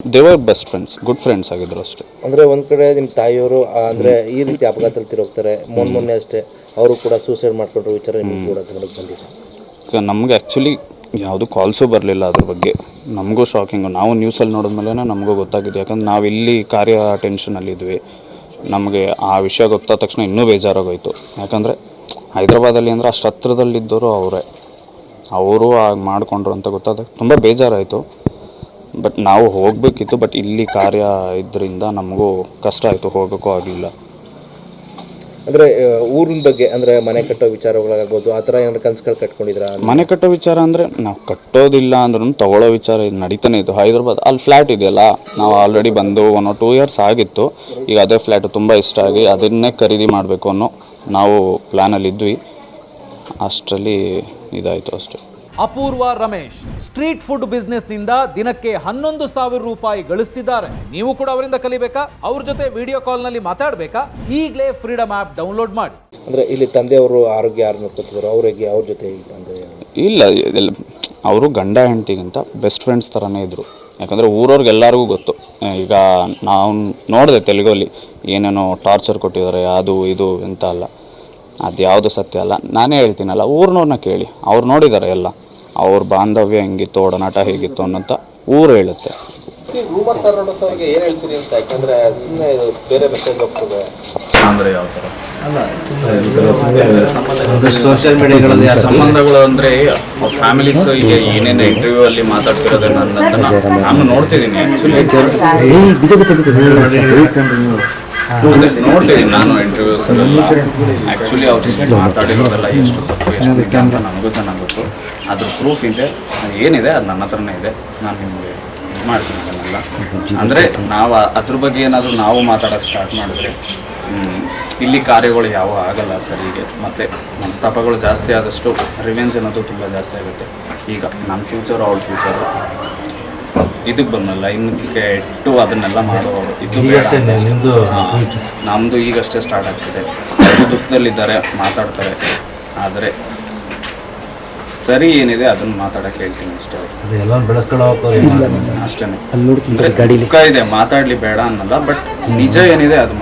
ದೇವರ್ best friends good friends ಆಗಿದ್ರು ಅಷ್ಟೇ. ಅಂದ್ರೆ ಒಂದ್ ಕಡೆ ನಿಮ್ಮ ತಾಯಿಯವರು ಆ, ಅಂದ್ರೆ ಈ ರೀತಿ ಅಪಘಾತದಲ್ಲಿ ತಿರೋಗ್ತಾರೆ ಮೊನ್ನೆ ಮೊನ್ನೆ ಅಷ್ಟೇ ಅವರು ಕೂಡ ಸೂಸೈಡ್ ಮಾಡ್ಕೊಂಡ್ರು ವಿಚಾರ ನಿಮ್ಗೆ ಕೂಡ ಗಮನಕ್ಕೆ ಬಂದಿದೆ. ಈಗ ನಮಗೆ ಆ್ಯಕ್ಚುಲಿ ಯಾವುದು ಕಾಲ್ಸು ಬರಲಿಲ್ಲ ಅದ್ರ ಬಗ್ಗೆ. ನಮಗೂ ಶಾಕಿಂಗು ನಾವು ನ್ಯೂಸಲ್ಲಿ ನೋಡಿದ್ಮೇಲೆ ನಮಗೂ ಗೊತ್ತಾಗಿದೆ. ಯಾಕಂದ್ರೆ ನಾವು ಇಲ್ಲಿ ಕಾರ್ಯ ಟೆನ್ಷನಲ್ಲಿದ್ವಿ ನಮಗೆ ಆ ವಿಷಯ ಗೊತ್ತಾದ ತಕ್ಷಣ ಇನ್ನೂ ಬೇಜಾರಾಗೋಯ್ತು. ಯಾಕಂದರೆ ಹೈದ್ರಾಬಾದಲ್ಲಿ ಅಂದರೆ ಅಷ್ಟು ಹತ್ರದಲ್ಲಿದ್ದವರು ಅವರೇ. ಅವರು ಆಗ ಮಾಡಿಕೊಂಡ್ರು ಅಂತ ಗೊತ್ತಾದಾಗ ತುಂಬ ಬೇಜಾರಾಯಿತು. ಬಟ್ ನಾವು ಹೋಗಬೇಕಿತ್ತು ಬಟ್ ಇಲ್ಲಿ ಕಾರ್ಯ ಇದರಿಂದ ನಮಗೂ ಕಷ್ಟ ಆಯಿತು ಹೋಗೋಕ್ಕೂ ಆಗಲಿಲ್ಲ. ಅಂದರೆ ಊರಿನ ಬಗ್ಗೆ ಅಂದರೆ ಮನೆ ಕಟ್ಟೋ ವಿಚಾರಗಳಾಗ್ಬೋದು ಆ ಥರ ಏನಾದ್ರು ಕನ್ಸುಗಳು ಕಟ್ಕೊಂಡಿದ್ರ? ಮನೆ ಕಟ್ಟೋ ವಿಚಾರ ಅಂದರೆ ನಾವು ಕಟ್ಟೋದಿಲ್ಲ ಅಂದ್ರೂ ತಗೊಳ್ಳೋ ವಿಚಾರ ಇದು ನಡೀತಾನೆ ಇತ್ತು. ಹೈದ್ರಾಬಾದ್ ಅಲ್ಲಿ ಫ್ಲ್ಯಾಟ್ ಇದೆಯಲ್ಲ ನಾವು ಆಲ್ರೆಡಿ ಬಂದು ಒನ್ ಟೂ ಇಯರ್ಸ್ ಆಗಿತ್ತು. ಈಗ ಅದೇ ಫ್ಲ್ಯಾಟ್ ತುಂಬ ಇಷ್ಟ ಆಗಿ ಅದನ್ನೇ ಖರೀದಿ ಮಾಡಬೇಕು ಅನ್ನೋ ನಾವು ಪ್ಲ್ಯಾನಲ್ಲಿ ಇದ್ವಿ ಅಷ್ಟರಲ್ಲಿ ಇದಾಯಿತು ಅಷ್ಟೇ. ಅಪೂರ್ವ ರಮೇಶ್ ಸ್ಟ್ರೀಟ್ ಫುಡ್ ಬಿಸ್ನೆಸ್ನಿಂದ ದಿನಕ್ಕೆ ಹನ್ನೊಂದು ಸಾವಿರ ರೂಪಾಯಿ ಗಳಿಸ್ತಿದ್ದಾರೆ. ನೀವು ಕೂಡ ಅವರಿಂದ ಕಲಿಬೇಕಾ? ಅವ್ರ ಜೊತೆ ವಿಡಿಯೋ ಕಾಲ್ನಲ್ಲಿ ಮಾತಾಡಬೇಕಾ? ಈಗಲೇ ಫ್ರೀಡಮ್ ಆ್ಯಪ್ ಡೌನ್ಲೋಡ್ ಮಾಡಿ. ಅಂದ್ರೆ ಇಲ್ಲಿ ತಂದೆಯವರು ಆರೋಗ್ಯ ಯಾರು ನೋಡ್ಕೊತಿದ್ರು ಅವ್ರಿಗೆ ಅವ್ರ ಜೊತೆ ತಂದೆ ಇಲ್ಲ ಇದೆಲ್ಲ ಅವರು ಗಂಡ ಹೆಂಡತಿಗಿಂತ ಬೆಸ್ಟ್ ಫ್ರೆಂಡ್ಸ್ ಥರನೇ ಇದ್ದರು ಯಾಕಂದರೆ ಊರವ್ರಿಗೆ ಎಲ್ಲರಿಗೂ ಗೊತ್ತು. ಈಗ ನಾವು ನೋಡಿದೆ ತೆಲುಗಲ್ಲಿ ಏನೇನೋ ಟಾರ್ಚರ್ ಕೊಟ್ಟಿದ್ದಾರೆ ಅದು ಇದು ಅಂತ ಅಲ್ಲ. ಅದು ಯಾವುದು ಸತ್ಯ ಅಲ್ಲ. ನಾನೇ ಹೇಳ್ತೀನಲ್ಲ ಊರಿನವ್ರನ್ನ ಕೇಳಿ. ಅವ್ರು ನೋಡಿದ್ದಾರೆ ಎಲ್ಲ. ಅವ್ರ ಬಾಂಧವ್ಯ ಹೆಂಗಿತ್ತು ಒಡನಾಟ ಹೇಗಿತ್ತು ಅನ್ನೋಂಥ ಊರು ಹೇಳುತ್ತೆ. ರೂಮರ್ ಸರೌಂಡರ್ಸ್ ಅವ್ರಿಗೆ ಏನು ಹೇಳ್ತೀರಿ ಅಂತ ಯಾಕಂದ್ರೆ ಸುಮ್ಮನೆ ಬೇರೆ ಮೆಸೇಜ್ ಹೋಗ್ತದೆ. ಅಂದರೆ ಯಾವ ಥರ ಸೋಷಿಯಲ್ ಮೀಡಿಯಾಗಳಲ್ಲಿ ಆ ಸಂಬಂಧಗಳು ಅಂದರೆ ಫ್ಯಾಮಿಲೀಸ್ ಈಗ ಏನೇನು ಇಂಟರ್ವ್ಯೂ ಅಲ್ಲಿ ಮಾತಾಡ್ತಿರೋದು ನನ್ನಂತ ನಾ- ನಾನು ನೋಡ್ತಿದ್ದೀನಿ ಆ್ಯಕ್ಚುಲಿ ನೋಡ್ತಿದ್ದೀನಿ ನಾನು ಇಂಟರ್ವ್ಯೂಸ್ ಆ್ಯಕ್ಚುಲಿ ಅವ್ರು ಮಾತಾಡಿರೋದೆಲ್ಲ ಎಷ್ಟು ತಪ್ಪು ಎಷ್ಟು ಅಂತ ನನಗೂ ಚೆನ್ನಾಗಿ ಗೊತ್ತು ಅದ್ರ ಪ್ರೂಫ್ ಇದೆ. ಅದು ಏನಿದೆ ಅದು ನನ್ನ ಹತ್ರನೇ ಇದೆ. ನಾನು ನಿಮಗೆ ಇದು ಮಾಡ್ತೀನಿ ಅದನ್ನೆಲ್ಲ. ಅಂದರೆ ನಾವು ಅದ್ರ ಬಗ್ಗೆ ಏನಾದರೂ ನಾವು ಮಾತಾಡೋಕ್ಕೆ ಸ್ಟಾರ್ಟ್ ಮಾಡಿದ್ರೆ ಹ್ಮ್, ಇಲ್ಲಿ ಕಾರ್ಯಗಳು ಯಾವ ಆಗಲ್ಲ ಸರಿಗೆ ಮತ್ತು ಮನಸ್ತಾಪಗಳು ಜಾಸ್ತಿ ಆದಷ್ಟು ರಿವೆಂಜ್ ಅನ್ನೋದು ತುಂಬ ಜಾಸ್ತಿ ಆಗುತ್ತೆ. ಈಗ ನನ್ನ ಫ್ಯೂಚರು ಅವಳ ಫ್ಯೂಚರು ಇದಕ್ಕೆ ಬಂದಲ್ಲ ಇನ್ನು ಕೆಟ್ಟು ಅದನ್ನೆಲ್ಲ ಮಾಡೋ ಇದು. ನಮ್ಮದು ಈಗಷ್ಟೇ ಸ್ಟಾರ್ಟ್ ಆಗ್ತಿದೆ. ದುಃಖದಲ್ಲಿದ್ದಾರೆ ಮಾತಾಡ್ತಾರೆ. ಆದರೆ ಸರಿ ಏನಿದೆ ಅದನ್ನು ಮಾತಾಡಕ್ಕೆ ಹೇಳ್ತೀನಿ ಅಷ್ಟೇ ಎಲ್ಲ ಬೆಳೆಸ್ಕೊಳ್ಳೋ ಅಷ್ಟೇ ಗಾಡಿ ದುಃಖ ಇದೆ ಮಾತಾಡಲಿ ಬೇಡ ಅನ್ನಲ್ಲ ಬಟ್ ನಿಜ ಏನಿದೆ ಅದು